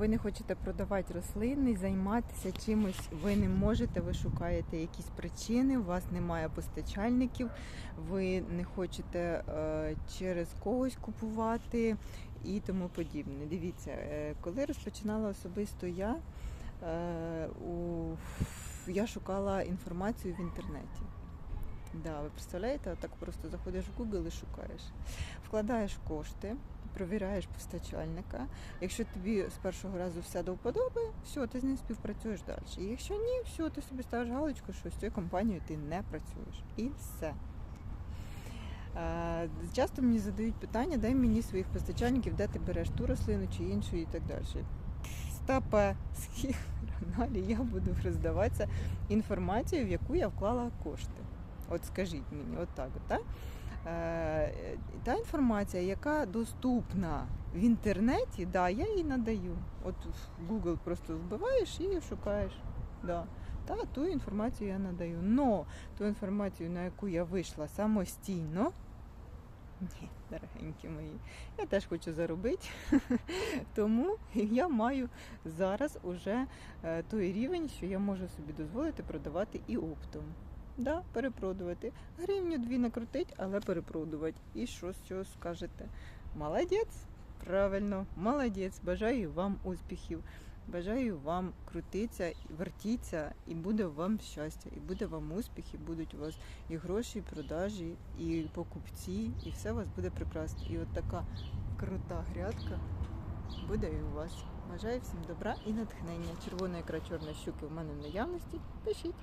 ви не хочете продавати рослини, займатися чимось, ви не можете, ви шукаєте якісь причини, у вас немає постачальників, ви не хочете е, через когось купувати і тому подібне. Дивіться, е, коли розпочинала особисто я, е, я шукала інформацію в інтернеті. Да, ви представляєте, так просто заходиш в Google і шукаєш. Вкладаєш кошти, провіряєш постачальника. Якщо тобі з першого разу все до вподоби, все, ти з ним співпрацюєш далі. Якщо ні, все, ти собі ставиш галочку, що з цією компанією ти не працюєш. І все. Часто мені задають питання, дай мені своїх постачальників, де ти береш ту рослину чи іншу і так далі. Стапе їх каналі я буду роздаватися інформацію, в яку я вклала кошти. От скажіть мені, от так, от, так? Е, та інформація, яка доступна в інтернеті, да, я її надаю. От в Google просто вбиваєш і шукаєш. Да. Та ту інформацію я надаю. Но ту інформацію, на яку я вийшла самостійно. Ні, дорогенькі мої, я теж хочу заробити. Тому я маю зараз уже е, той рівень, що я можу собі дозволити продавати і оптом. Да, перепродувати. Гривню дві накрутить, але перепродувати. І що з цього скажете? Молодець! Правильно, молодець. Бажаю вам успіхів. Бажаю вам крутитися, вертіться, і буде вам щастя, і буде вам успіх, і будуть у вас і гроші, і продажі, і покупці, і все у вас буде прекрасно. І от така крута грядка буде і у вас. Бажаю всім добра і натхнення. Червона ікра чорної щуки в мене в наявності. Пишіть.